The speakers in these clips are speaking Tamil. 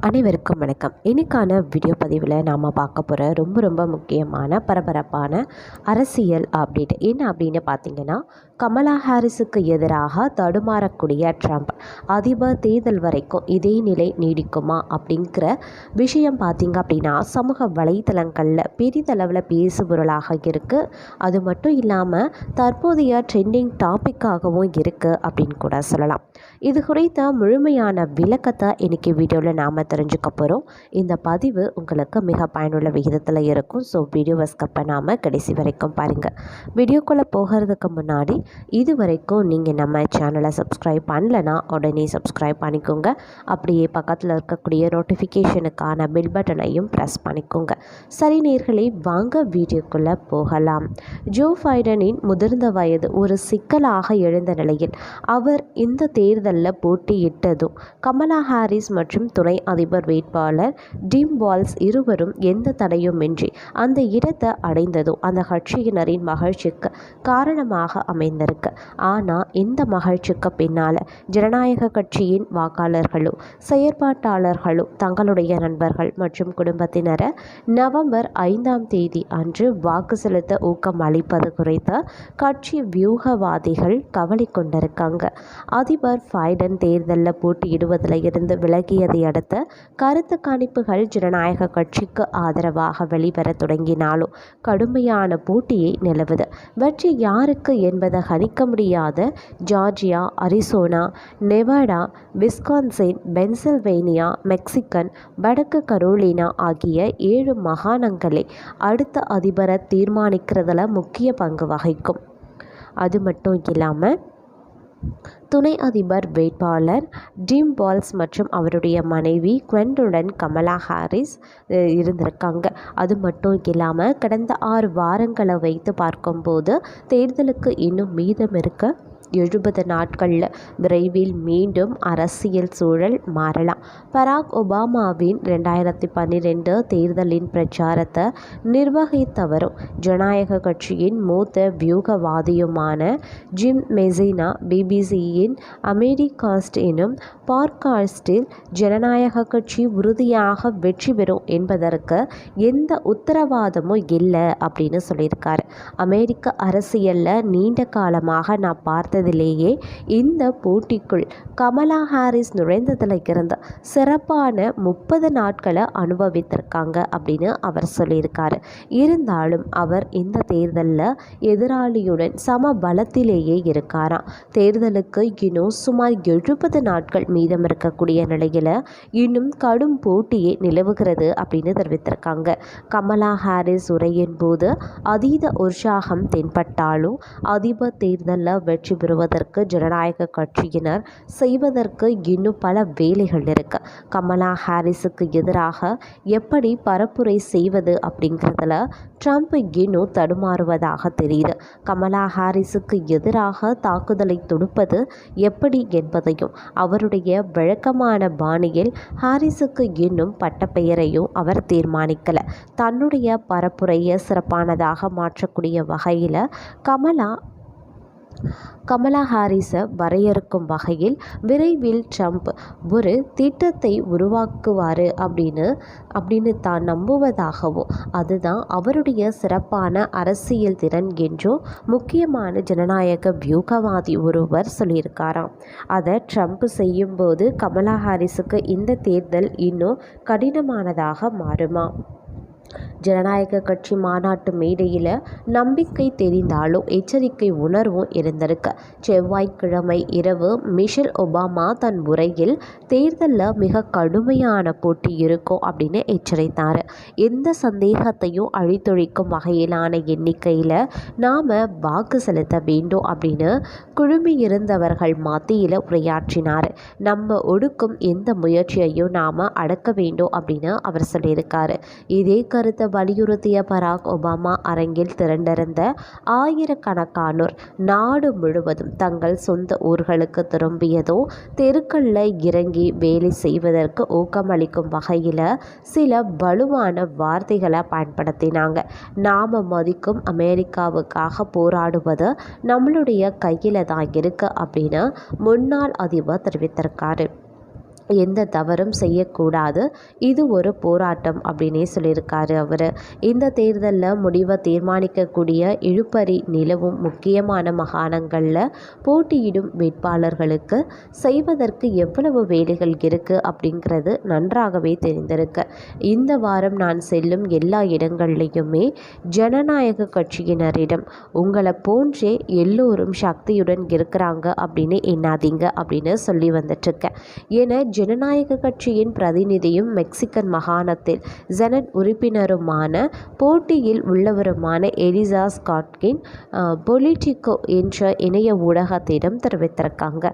அனைவருக்கும் வணக்கம். இன்றைக்கான வீடியோ பதிவில் நாம் பார்க்க போகிற ரொம்ப ரொம்ப முக்கியமான பரபரப்பான அரசியல் அப்டேட் என்ன அப்படின்னு பார்த்தீங்கன்னா கமலா ஹாரிஸுக்கு எதிராக தடுமாறக்கூடிய ட்ரம்ப் அதிபர் தேர்தல் வரைக்கும் இதே நிலை நீடிக்குமா? அப்படிங்கிற விஷயம் பார்த்தீங்க அப்படின்னா சமூக வலைத்தளங்களில் பெரிதளவில் பேசுபொருளாக இருக்குது அது மட்டும் இல்லாமல் தற்போதைய ட்ரெண்டிங் டாப்பிக்காகவும் இருக்குது அப்படின்னு கூட சொல்லலாம். இது குறித்த முழுமையான விளக்கத்தை இன்றைக்கி வீடியோவில் நாம் தெரிஞ்சுக்க போகிறோம் இந்த பதிவு உங்களுக்கு மிக பயனுள்ள விகிதத்தில் இருக்கும். ஸோ வீடியோ ஸ்கப்பை நாம் கடைசி வரைக்கும் பாருங்கள் வீடியோக்குள்ளே போகிறதுக்கு முன்னாடி இது வரைக்கும் நீங்கள் நம்ம சேனலை சப்ஸ்கிரைப் பண்ணலனா உடனே சப்ஸ்கிரைப் பண்ணிக்கோங்க. அப்படியே பக்கத்தில் இருக்கக்கூடிய நோட்டிஃபிகேஷனுக்கான பில் பட்டனையும் ப்ரெஸ் பண்ணிக்கோங்க. சரி நேர்களை வாங்க வீடியோக்குள்ளே போகலாம். ஜோ பைடனின் முதிர்ந்த வயது ஒரு சிக்கலாக எழுந்த நிலையில் அவர் இந்த தேர்தலில் போட்டியிட்டதும் கமலா ஹாரிஸ் மற்றும் துணை அதிபர் வேட்பாளர் டிம் வால்ஸ் இருவரும் எந்த தடையுமின்றி அந்த இடத்தை அடைந்ததும் அந்த கட்சியினரின் மகிழ்ச்சிக்கு காரணமாக அமைந்திருக்கு ஆனால் இந்த மகிழ்ச்சிக்கு பின்னால்? ஜனநாயக கட்சியின் வாக்காளர்களும் செயற்பாட்டாளர்களும் தங்களுடைய நண்பர்கள் மற்றும் குடும்பத்தினரை நவம்பர் ஐந்தாம் தேதி அன்று வாக்கு செலுத்த ஊக்கம் அளிப்பது குறித்து கட்சி வியூகவாதிகள் கவலை கொண்டிருக்காங்க. அதிபர் பைடன் தேர்தலில் போட்டியிடுவதில் இருந்து விலகியதை அடுத்து கருத்து கணிப்புகள் ஜனநாயக கட்சிக்கு ஆதரவாக வெளிவர தொடங்கினாலும் கடுமையான போட்டியை நிலவுது. வெற்றி யாருக்கு என்பதை கணிக்க முடியாத Georgia Arizona Nevada Wisconsin Pennsylvania Michigan வடக்கு கரோலினா ஆகிய ஏழு மாகாணங்களை அடுத்த அதிபரை தீர்மானிக்கிறதுல முக்கிய பங்கு வகிக்கும். அது மட்டும் இல்லாமல் துணை அதிபர் வேட்பாளர் டிம் பால்ஸ் மற்றும் அவருடைய மனைவி குவெண்டுடன் கமலா ஹாரிஸ் இருந்திருக்காங்க. அது மட்டும் இல்லாமல் கடந்த ஆறு வாரங்களை வைத்து பார்க்கும்போது தேர்தலுக்கு இன்னும் மீதம் இருக்க எழுபது நாட்களில் விரைவில் மீண்டும் அரசியல் சூழல் மாறலாம். பராக் ஒபாமாவின் ரெண்டாயிரத்தி பன்னிரெண்டு தேர்தலின் பிரச்சாரத்தை நிர்வகித்தவரும் ஜனநாயக கட்சியின் மூத்த வியூகவாதியுமான ஜிம் மெசினா பிபிசியின் அமெரிகாஸ்ட் எனும் பாட்காஸ்டில் ஜனநாயக கட்சி உறுதியாக வெற்றி பெறும் என்பதற்கு எந்த உத்தரவாதமும் இல்லை அப்படின்னு சொல்லியிருக்காரு. அமெரிக்க அரசியலில் நீண்ட காலமாக நான் பார்த்த பார்த்ததிலேயே இந்த போட்டிக்குள் கமலா ஹாரிஸ் நுழைந்ததில் இருந்து சிறப்பான முப்பது நாட்களை அனுபவித்திருக்காங்க அப்படின்னு அவர் சொல்லியிருக்காரு. இருந்தாலும் அவர் இந்த தேர்தலில் எதிராளியுடன் சம பலத்திலேயே இருக்காராம். தேர்தலுக்கு இன்னும் சுமார் எழுபது நாட்கள் மீதம் இருக்கக்கூடிய நிலையில் இன்னும் கடும் போட்டியே நிலவுகிறது அப்படின்னு தெரிவித்திருக்காங்க. கமலா ஹாரிஸ் உரையின் போது அதீத உற்சாகம் தென்பட்டாலும் அதிபர் தேர்தலில் வெற்றி பெறும் பெறுவதற்கு ஜனநாயக கட்சியினர் செய்வதற்கு இன்னும் பல வேலைகள் இருக்கு. கமலா ஹாரிஸுக்கு எதிராக எப்படி பரப்புரை செய்வது அப்படிங்கிறதுல ட்ரம்ப் இன்னும் தடுமாறுவதாக தெரியுது. கமலா ஹாரிஸுக்கு எதிராக தாக்குதலை தொடுப்பது எப்படி என்பதையும் அவருடைய வழக்கமான பாணியில் ஹாரிஸுக்கு இன்னும் பட்டப்பெயரையும் அவர் தீர்மானிக்கல. தன்னுடைய பரப்புரையை சிறப்பானதாக மாற்றக்கூடிய வகையில் கமலா கமலா ஹாரிஸை வரையறுக்கும் வகையில் விரைவில் ட்ரம்ப் ஒரு திட்டத்தை உருவாக்குவார் அப்படின்னு அப்படின்னு தான் நம்புவதாகவும் அதுதான் அவருடைய சிறப்பான அரசியல் திறன் என்றும் முக்கியமான ஜனநாயக வியூகவாதி ஒருவர் சொல்லியிருக்காராம். அதை ட்ரம்ப் செய்யும்போது கமலா ஹாரிஸுக்கு இந்த தேர்தல் இன்னும் கடினமானதாக மாறுமா? ஜனநாயக கட்சி மாநாட்டு மேடையில் நம்பிக்கை தெரிந்தாலும் எச்சரிக்கை உணர்வும் இருந்திருக்கு. செவ்வாய்க்கிழமை இரவு மிஷல் ஒபாமா தன் உரையில் தேர்தலில் மிக கடுமையான போட்டி இருக்கும் அப்படின்னு எச்சரித்தார். எந்த சந்தேகத்தையும் அழித்தொழிக்கும் வகையிலான எண்ணிக்கையில் நாம் வாக்கு செலுத்த வேண்டும் அப்படின்னு குழுமி இருந்தவர்கள் மத்தியில் உரையாற்றினார். நம்ம ஒடுக்கும் எந்த முயற்சியையும் நாம் அடக்க வேண்டும் அப்படின்னு அவர் சொல்லியிருக்காரு. இதே கருத்தை வலியுறுத்திய பராக் ஒபாமா அரங்கில் திரண்டிருந்த ஆயிரக்கணக்கானோர் நாடு முழுவதும் தங்கள் சொந்த ஊர்களுக்கு திரும்பியதோ தெருக்களில் இறங்கி வேலை செய்வதற்கு ஊக்கமளிக்கும் வகையில் சில வலுவான வார்த்தைகளை பயன்படுத்தினாங்க. நாம் மதிக்கும் அமெரிக்காவுக்காக போராடுவது நம்மளுடைய கையில் தான் இருக்கு அப்படின்னு முன்னாள் அதிபர் தெரிவித்திருக்காரு. எந்த தவறும் செய்யக்கூடாது. இது ஒரு போராட்டம் அப்படின்னே சொல்லியிருக்காரு அவர். இந்த தேர்தலில் முடிவை தீர்மானிக்கக்கூடிய இழுப்பறி நிலவும் முக்கியமான மாகாணங்களில் போட்டியிடும் வேட்பாளர்களுக்கு செய்வதற்கு எவ்வளவு வேலைகள் இருக்குது அப்படிங்கிறது நன்றாகவே தெரிந்திருக்கு. இந்த வாரம் நான் செல்லும் எல்லா இடங்கள்லையுமே ஜனநாயக கட்சியினரிடம் உங்களை போன்றே எல்லோரும் சக்தியுடன் இருக்கிறாங்க அப்படின்னு எண்ணாதீங்க அப்படின்னு சொல்லி வந்துட்டுருக்கேன். ஏன்னா ஜனநாயக கட்சியின் பிரதிநிதியும் மெக்சிகன் மாகாணத்தில் ஜெனட் உறுப்பினருமான போட்டியில் உள்ளவருமான எலிசா ஸ்காட்கின் பொலிட்டிகோ என்ற இணைய ஊடகத்திடம் தெரிவித்திருக்காங்க.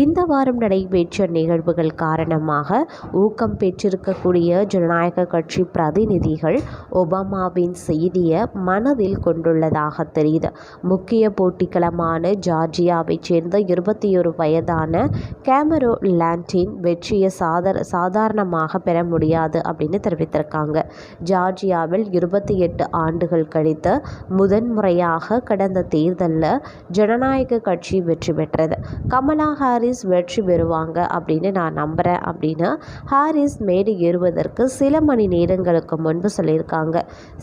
இந்த வாரம் நடைபெற்ற நிகழ்வுகள் காரணமாக ஊக்கம் பெற்றிருக்கக்கூடிய ஜனநாயக கட்சி பிரதிநிதிகள் ஒபாமாவின் செய்தியை மனதில் கொண்டுள்ளதாக தெரியுது. முக்கிய போட்டிக்களமான ஜார்ஜியாவைச் சேர்ந்த இருபத்தி ஒரு வயதான கேமரோ லாண்டின் வெற்றி வெற்றியை சாதார சாதாரணமாக பெற முடியாது அப்படின்னு தெரிவித்திருக்காங்க. ஜார்ஜியாவில் இருபத்தி எட்டு ஆண்டுகள் கழித்து முதன்முறையாக கடந்த தேர்தலில் ஜனநாயக கட்சி வெற்றி பெற்றது. கமலா ஹாரிஸ் வெற்றி பெறுவாங்க அப்படின்னு நான் நம்புகிறேன் அப்படின்னு ஹாரிஸ் மேடு ஏறுவதற்கு சில மணி நேரங்களுக்கு முன்பு சொல்லியிருக்காங்க.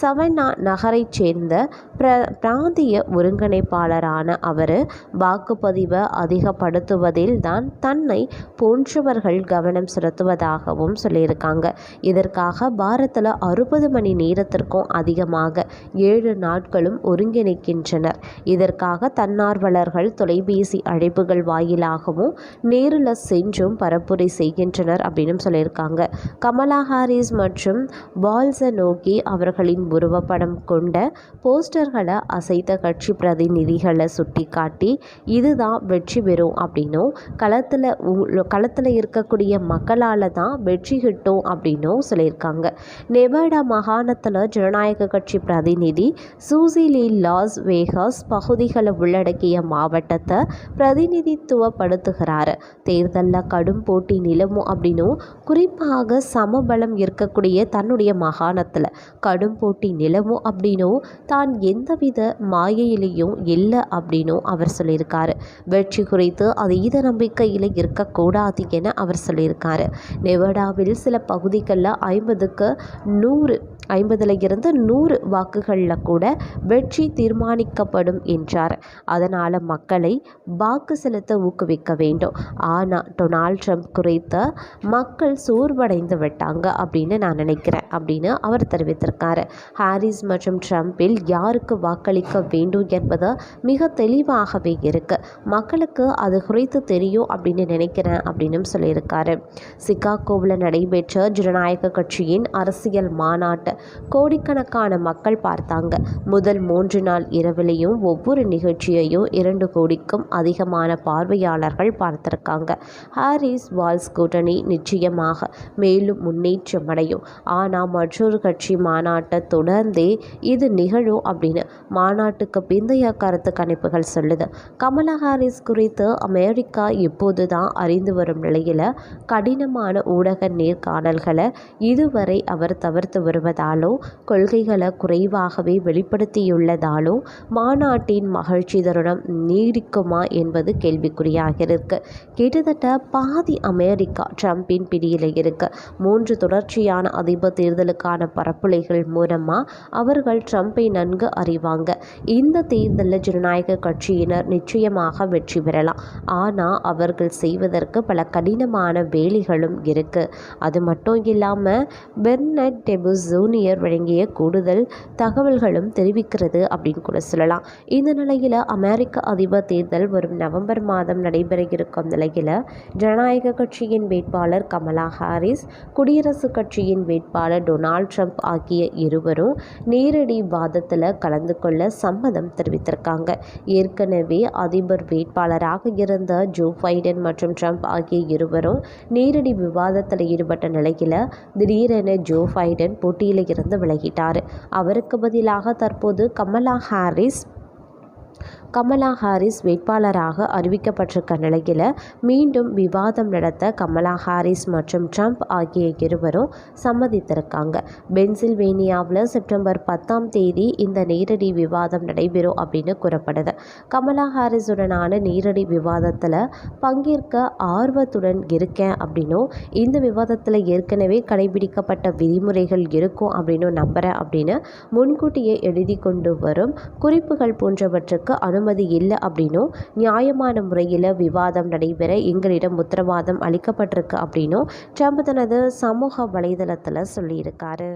சவனா நகரைச் சேர்ந்த பிர பிராந்திய ஒருங்கிணைப்பாளரான அவர் வாக்குப்பதிவை அதிகப்படுத்துவதில் தான் தன்னை போன்றவர்கள் கவனம் செலுத்துவதாகவும் சொல்லியிருக்காங்க. இதற்காக பாரத்தில் அறுபது மணி நேரத்திற்கும் அதிகமாக ஏழு நாட்களும் ஒருங்கிணைக்கின்றனர். இதற்காக தன்னார்வலர்கள் தொலைபேசி அழைப்புகள் வாயிலாகவும் நேரில் சென்றும் பரப்புரை செய்கின்றனர் அப்படின்னு சொல்லியிருக்காங்க. கமலா ஹாரிஸ் மற்றும் பால்சனோகி அவர்களின் உருவப்படம் கொண்ட போஸ்டர்களை அசைத்த கட்சி பிரதிநிதிகளை சுட்டிக்காட்டி இதுதான் வெற்றி பெறும் அப்படின்னும் களத்தில் களத்தில் இருக்கக்கூடிய இருக்கக்கூடிய மக்களால் தான் வெற்றி கிட்டும் அப்படின்னும் சொல்லியிருக்காங்க. நெவாடா மாகாணத்தில் ஜனநாயக கட்சி பிரதிநிதி சூசிலி லாஸ் வேகாஸ் பகுதிகளை உள்ளடக்கிய மாவட்டத்தை பிரதிநிதித்துவப்படுத்துகிறார். தேர்தலில் கடும் போட்டி நிலவும் அப்படின்னும் குறிப்பாக சமபலம் இருக்கக்கூடிய தன்னுடைய மாகாணத்தில் கடும் போட்டி நிலவும் அப்படின்னும் தான் எந்தவித மாயையிலையும் இல்லை அப்படின்னும் அவர் சொல்லியிருக்காரு. வெற்றி குறித்து அதீத நம்பிக்கையில் இருக்கக்கூடாது என அவர் சொல்லியிருக்காரு. நெவடாவில் சில பகுதிகளில் ஐம்பதுக்கு நூறு ஐம்பதில் இருந்து நூறு வாக்குகளில் கூட வெற்றி தீர்மானிக்கப்படும் என்றார். அதனால் மக்களை வாக்கு செலுத்த ஊக்குவிக்க வேண்டும். ஆனால் டொனால்ட் ட்ரம்ப் குறித்த மக்கள் சோர்வடைந்து விட்டாங்க அப்படின்னு நான் நினைக்கிறேன் அப்படின்னு அவர் தெரிவித்திருக்காரு. ஹாரிஸ் மற்றும் ட்ரம்பில் யாருக்கு வாக்களிக்க வேண்டும் என்பது மிக தெளிவாகவே இருக்குது மக்களுக்கு அது குறித்து தெரியும் அப்படின்னு நினைக்கிறேன் அப்படின்னு சொல்லியிருக்காரு. சிகாகோவில் நடைபெற்ற ஜனநாயக கட்சியின் அரசியல் மாநாட்டை கோடிக்கணக்கான மக்கள் பார்த்தாங்க. முதல் மூன்று நாள் இரவிலையும் ஒவ்வொரு நிகழ்ச்சியையும் இரண்டு கோடிக்கும் அதிகமான பார்வையாளர்கள் பார்த்திருக்காங்க. ஹாரிஸ் வால்ஸ் கூட்டணி நிச்சயமாக மேலும் முன்னேற்றம் அடையும் ஆனால் மற்றொரு கட்சி மாநாட்டை தொடர்ந்தே இது நிகழும் அப்படின்னு மாநாட்டுக்கு பிந்தைய கருத்து கணிப்புகள் சொல்லுது. கமலா ஹாரிஸ் குறித்து அமெரிக்கா இப்போது தான் அறிந்து வரும் நிலையில் கடினமான ஊடக நேர்காணல்களை இதுவரை அவர் தவிர்த்து வருவதாலோ கொள்கைகளை குறைவாகவே வெளிப்படுத்தியுள்ளதாலோ மாநாட்டின் மகிழ்ச்சி தருணம் நீடிக்குமா என்பது கேள்விக்குறியாக இருக்கு கிட்டத்தட்ட பாதி அமெரிக்கா ட்ரம்பின் பிடியில் இருக்கு. மூன்று தொடர்ச்சியான அதிபர் தேர்தலுக்கான பரப்புரைகள் மூலமாக அவர்கள் ட்ரம்பை நன்கு அறிவாங்க. இந்த தேர்தலில் ஜனநாயக கட்சியினர் நிச்சயமாக வெற்றி பெறலாம். ஆனால் அவர்கள் செய்வதற்கு பல கடினமான வேலிகளும் இருக்குது அது மட்டும் இல்லாமல் பெர்னட் டெபுஸ் ஜூனியர் வழங்கிய கூடுதல் தகவல்களும் தெரிவிக்கிறது அப்படின்னு கூட சொல்லலாம். இந்த நிலையில் அமெரிக்க அதிபர் தேர்தல் வரும் நவம்பர் மாதம் நடைபெற இருக்கும் நிலையில் ஜனநாயக கட்சியின் வேட்பாளர் கமலா ஹாரிஸ் குடியரசுக் கட்சியின் வேட்பாளர் டொனால்ட் ட்ரம்ப் ஆகிய இருவரும் நேரடி வாதத்தில் கலந்து கொள்ள சம்மதம் தெரிவித்திருக்காங்க. ஏற்கனவே அதிபர் வேட்பாளராக இருந்த ஜோ பைடன் மற்றும் ட்ரம்ப் ஆகிய இருவரும் நேரடி விவாதத்தில் ஈடுபட்ட நிலையில் திடீரென ஜோ பைடன் போட்டியில் இருந்து விலகிட்டார். அவருக்கு பதிலாக தற்போது கமலா ஹாரிஸ் கமலா ஹாரிஸ் வேட்பாளராக அறிவிக்கப்பட்டிருக்க நிலையில் மீண்டும் விவாதம் நடத்த கமலா ஹாரிஸ் மற்றும் ட்ரம்ப் ஆகிய இருவரும் சம்மதித்திருக்காங்க. பென்சில்வேனியாவில் செப்டம்பர் பத்தாம் தேதி இந்த நேரடி விவாதம் நடைபெறும் அப்படின்னு கூறப்படுது. கமலா ஹாரிஸுடனான நேரடி விவாதத்தில் பங்கேற்க ஆர்வத்துடன் இருக்கேன் அப்படின்னும் இந்த விவாதத்தில் ஏற்கனவே கடைபிடிக்கப்பட்ட விதிமுறைகள் இருக்கும் அப்படின்னு நம்புகிறேன் அப்படின்னு முன்கூட்டியே எழுதி கொண்டு வரும் குறிப்புகள் போன்றவற்றுக்கு அனுமதி இல்லை அப்படின்னும் நியாயமான முறையில் விவாதம் நடைபெற எங்களிடம் உத்தரவாதம் அளிக்கப்பட்டிருக்கு அப்படின்னும் ட்ரம்ப் தனது சமூக வலைதளத்தில் சொல்லியிருக்காரு.